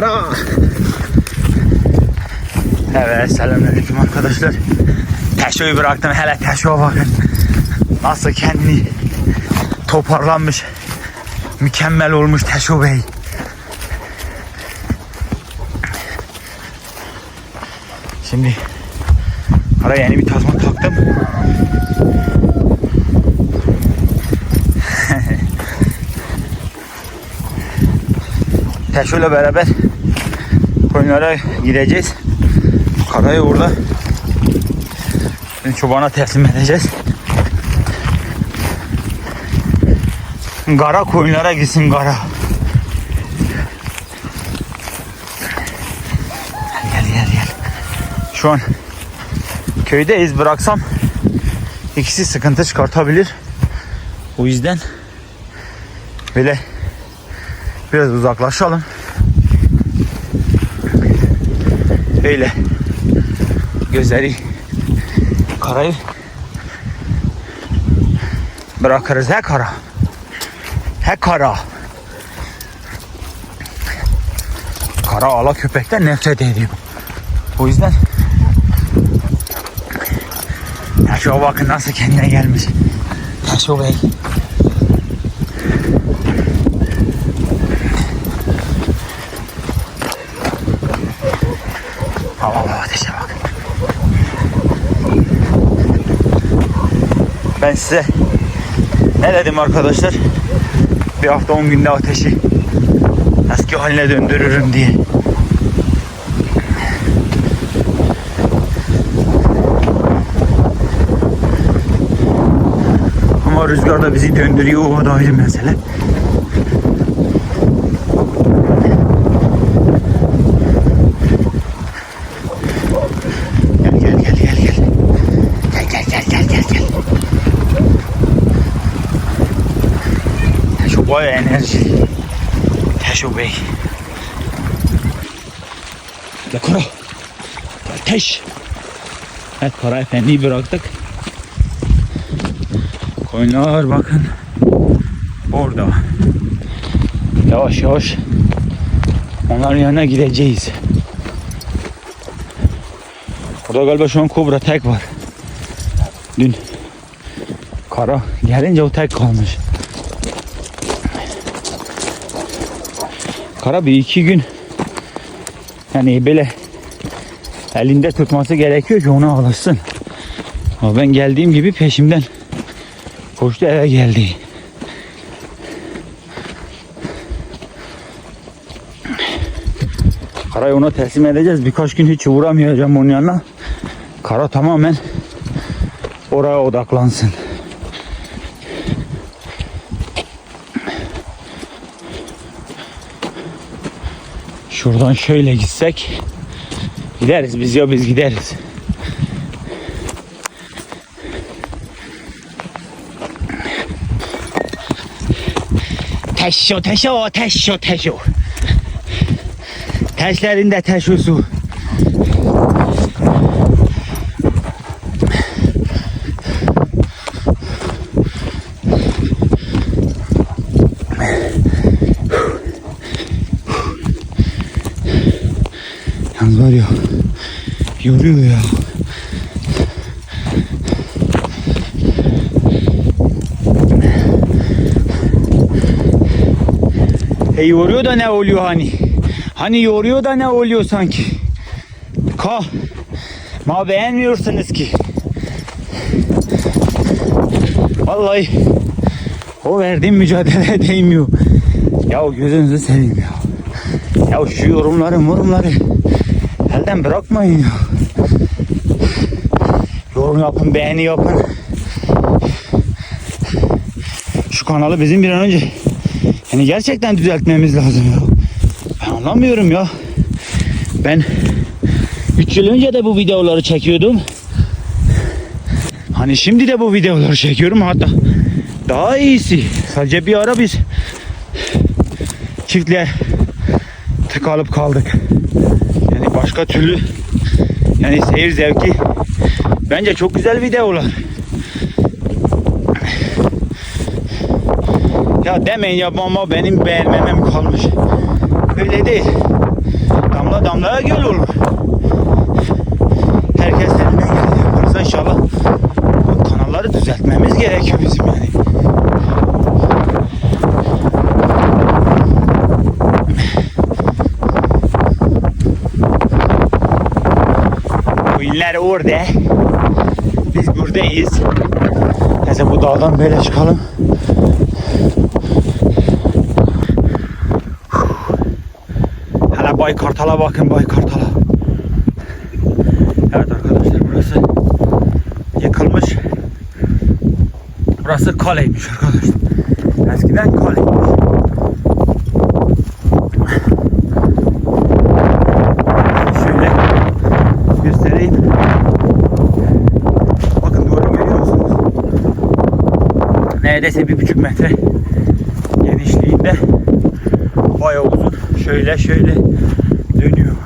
Kara. Evet selamünaleyküm arkadaşlar. Teşo'yu bıraktım. Hele Teşo'ya bakın. Nasıl kendini toparlanmış. Mükemmel olmuş Teşo Bey. Şimdi araya yeni bir tasma taktım. Teşo ile beraber koyunlara gideceğiz. Karayı orada çobana teslim edeceğiz. Gara koyunlara gitsin gara. Gel gel gel. Şu an köydeyiz bıraksam ikisi sıkıntı çıkartabilir. O yüzden böyle biraz uzaklaşalım. Öyle gözleri karayı bırakırız he kara. He kara. Kara ala köpekten nefret ediyor. O yüzden ya şu bakın nasıl kendine gelmiş. Ya şu bey. Hava ateşe bak. Ben size ne dedim arkadaşlar? Bir hafta 10 günde ateşi eski haline döndürürüm diye. Ama rüzgar da bizi döndürüyor o da ayrı mesele. Gel gel gel gel gel. Gel gel gel gel gel gel. Şu baya enerji. Teşo Bey. Gel Kara. Evet Kara Efendi'yi bıraktık. Koyunlar bakın. Orada. Yavaş yavaş onların yanına gideceğiz. Burada galiba şu an kobra tek var. Dün kara gelince o tek kalmış. Kara bir iki gün yani böyle elinde tutması gerekiyor ki ona alışsın. Ama ben geldiğim gibi peşimden koştu eve geldi. Karayı ona teslim edeceğiz. Birkaç gün hiç uğramayacağım onun yanına. Kara tamamen oraya odaklansın. Şuradan şöyle gitsek gideriz biz ya biz gideriz. Teşo teşo teşo teşo. Teşlerinde teşosu. Yalnız var ya yoruyor ya. E yoruyor da ne oluyor hani? Hani yoruyor da ne oluyor sanki? Ka. Ma beğenmiyorsunuz ki. Vallahi o verdiğim mücadele değmiyor. Ya gözünüzü seveyim ya. Ya şu yorumları yorumları elden bırakmayın ya. Yorum yapın, beğeni yapın. Şu kanalı bizim bir an önce yani gerçekten düzeltmemiz lazım ya. Ben anlamıyorum ya. Ben 3 yıl önce de bu videoları çekiyordum. Hani şimdi de bu videoları çekiyorum hatta daha iyisi. Sadece bir ara biz çiftliğe tıkalıp kaldık. Yani başka türlü yani seyir zevki bence çok güzel videolar. Ya demeyin ya ama benim beğenmemem kalmış. Öyle değil. adamlara göl olur. Herkes elinden geldiği yaparsa inşallah bu kanalları düzeltmemiz gerekiyor bizim yani. İller orada. Biz buradayız. Neyse bu dağdan böyle çıkalım. Hele Bay Kartal'a bakın Bay Kartal'a. Evet arkadaşlar burası yıkılmış. Burası kaleymiş arkadaşlar. Eskiden kaleymiş. Şöyle göstereyim. Bakın duvarı görüyor musunuz? Neredeyse bir buçuk metre genişliğinde bayağı uzun. Şöyle şöyle dönüyor.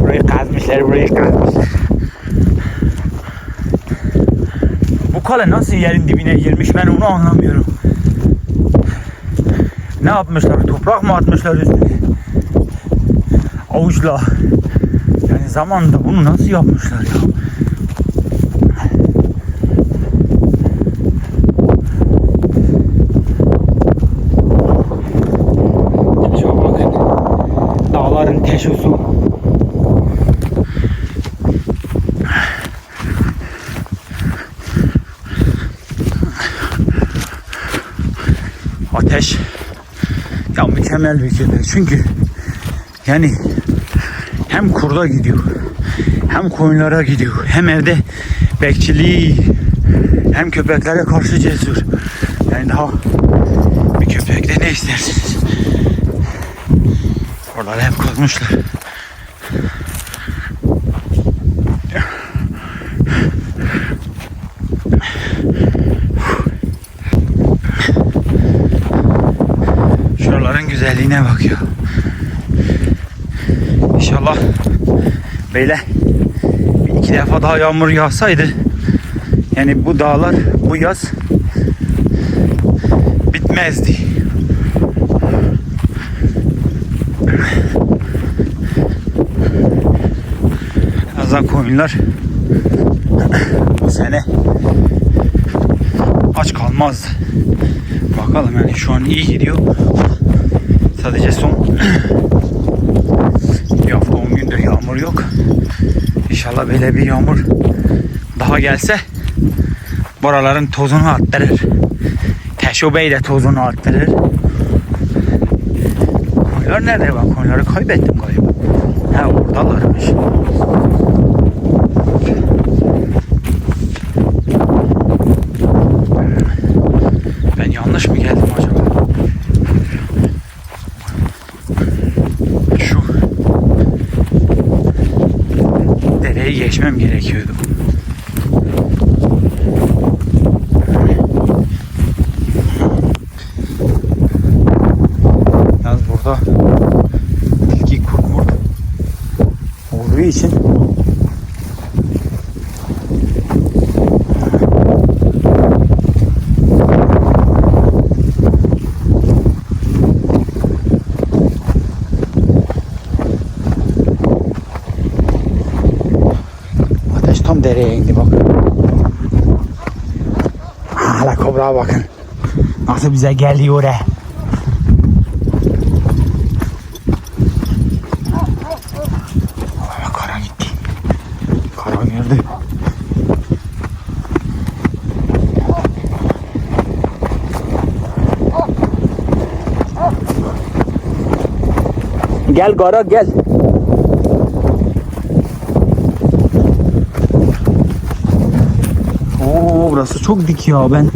Burayı kazmışlar, burayı kazmışlar. Bu kale nasıl yerin dibine girmiş ben onu anlamıyorum. Ne yapmışlar? Toprak mı atmışlar üstüne? Avuçla. Yani zamanında bunu nasıl yapmışlar ya? Şuna bakın. Dağların teşosu. Ateş. Ya mükemmel bir köpek. Çünkü yani hem kurda gidiyor hem koyunlara gidiyor hem evde bekçiliği hem köpeklere karşı cesur. Yani daha bir köpekte ne istersiniz? Oraları hep kazmışlar. Şuraların güzelliğine bak ya. İnşallah böyle bir iki defa daha yağmur yağsaydı yani bu dağlar bu yaz bitmezdi. Azan koyunlar bu sene aç kalmazdı. Bakalım yani şu an iyi gidiyor. Sadece son bir hafta 10 gündür yağmur yok. İnşallah böyle bir yağmur daha gelse buraların tozunu attırır. Teşo Bey de tozunu attırır. Koyunlar nerede ben koyunları kaybettim galiba. Ha oradalarmış. Ben yanlış mı geldim acaba? Şu dereyi geçmem gerekiyordu. Yalnız burada tilki kurt murt olduğu için ateş tam dereye indi bak. Hala kobrağa bakın. Nasıl bize geliyor he. Kara gitti. Kara geldi. Gel kara gel. Burası çok dik ya ben.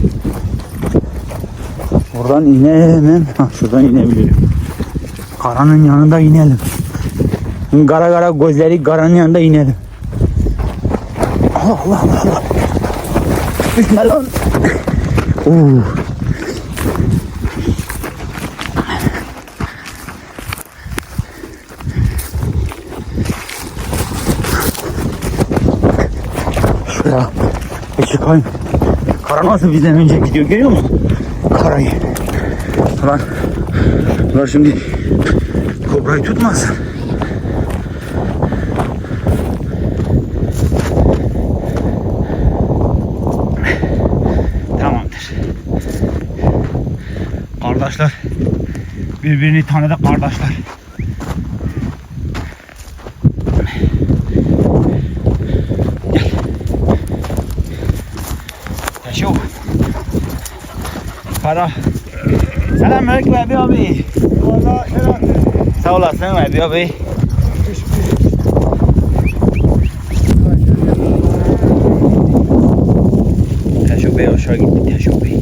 Buradan inemem. Ha, şuradan inebilirim. Karanın yanında inelim. Kara kara gözleri karanın yanında inelim. Allah Allah Allah. Allah. Düşme lan. Çıkayım. Kara nasıl bizden önce gidiyor görüyor musun? Karayı. Lan, lan şimdi kobrayı tutmasın. Tamamdır. Kardeşler birbirini tanıdı kardeşler. Taşıyor. Para. Selamünaleyküm abi abi. Valla herhalde. Sağ olasın abi abi. Taşo Bey aşağı gitti Taşo Bey.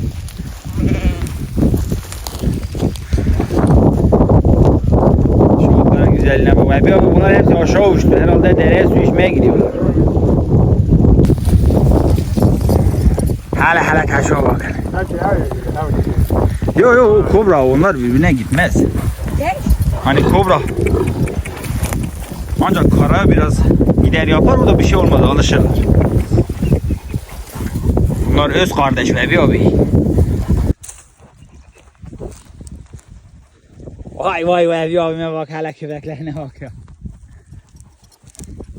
Şu otların güzelliğine bak. Abi abi bunlar hepsi aşağı uçtu. Herhalde dereye su içmeye gidiyorlar. Bakın. Hadi hadi. hadi. Yo yo o kobra onlar birbirine gitmez. Hani kobra. Ancak kara biraz gider yapar o da bir şey olmaz alışırlar. Bunlar öz kardeş Vebi abi. Vay vay Vebi abime bak hala köpeklerine bak ya.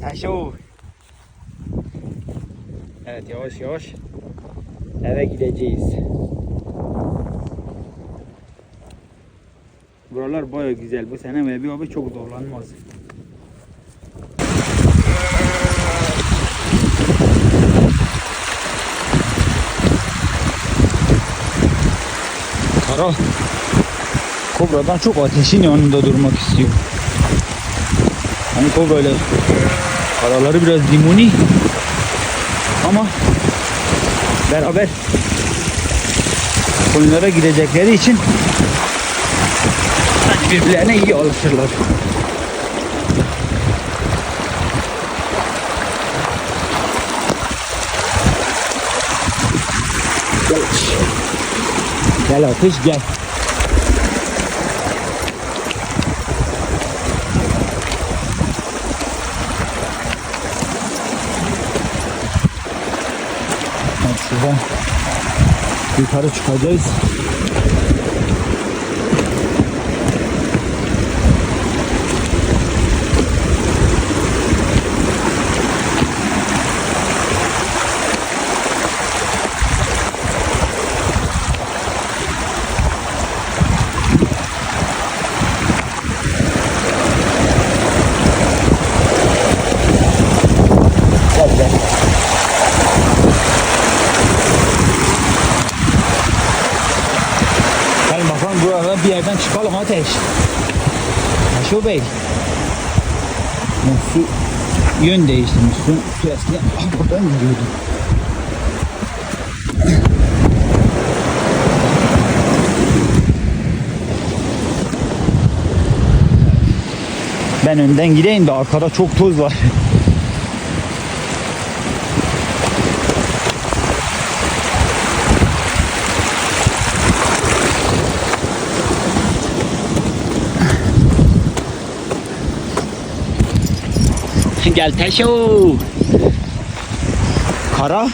Taşo. Evet yavaş yavaş eve gideceğiz. Buralar baya güzel. Bu sene Vebi abi çok zorlanmaz. Kara Kobradan çok ateşin yanında durmak istiyor. Hani kobra öyle karaları biraz limoni ama beraber koyunlara gidecekleri için birbirlerine iyi alışırlar. Gel. Ateş gel. Buradan yukarı çıkacağız. Ateş. Taşo Bey. Su yön değiştirmiş. Su, su eskiden ah, buradan gidiyordu. Ben önden gideyim de arkada çok toz var. Gel Teşo. Kara.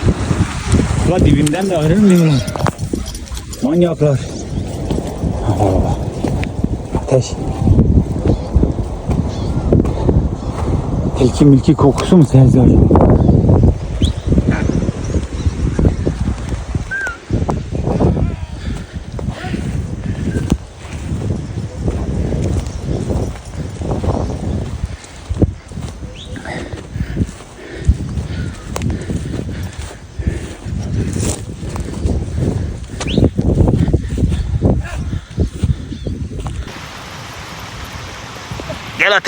Ulan dibimden de ayrılmıyorlar. Manyaklar. Ateş. Tilki milki kokusu mu Serzar? Gel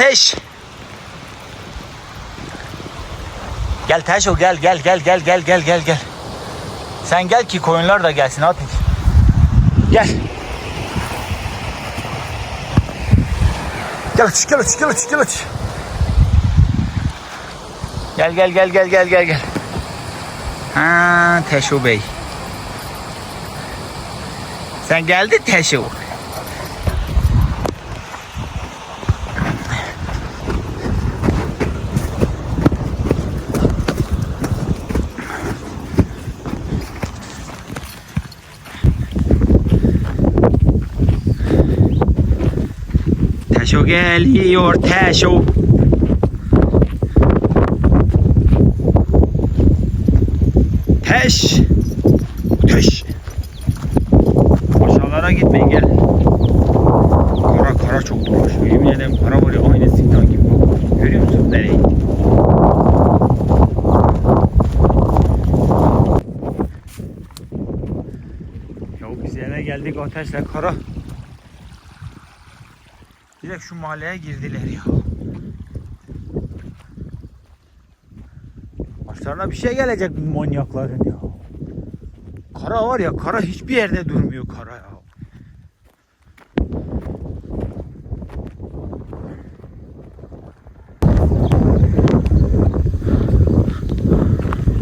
ateş. Gel Teşo gel gel gel gel gel gel gel gel. Sen gel ki koyunlar da gelsin ateş. Gel. Gel ateş gel ateş gel ateş gel ateş. Gel gel gel gel gel gel gel. Ha Teşo Bey. Sen geldin Teşo. Teşo geliyor Teşo. Teş. Teş. Aşağılara gitmeyin gel. Kara kara çok dolaşıyor. Yemin ederim kara var ya aynı zindan gibi. Görüyor musun nereye gitti? Ya biz eve geldik ateşle kara. Direkt şu mahalleye girdiler ya. Başlarına bir şey gelecek bu manyakların ya. Kara var ya kara hiçbir yerde durmuyor kara ya.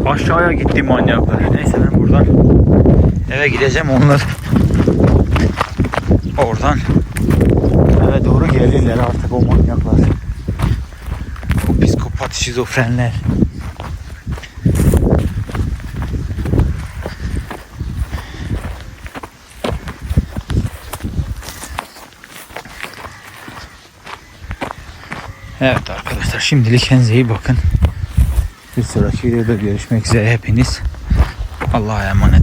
Aşağıya gitti manyaklar. Neyse ben buradan eve gideceğim onlar oradan eve doğru gelirler artık o manyaklar. O psikopat şizofrenler. Evet arkadaşlar şimdilik kendinize bakın. Bir sonraki videoda görüşmek üzere hepiniz. Allah'a emanet.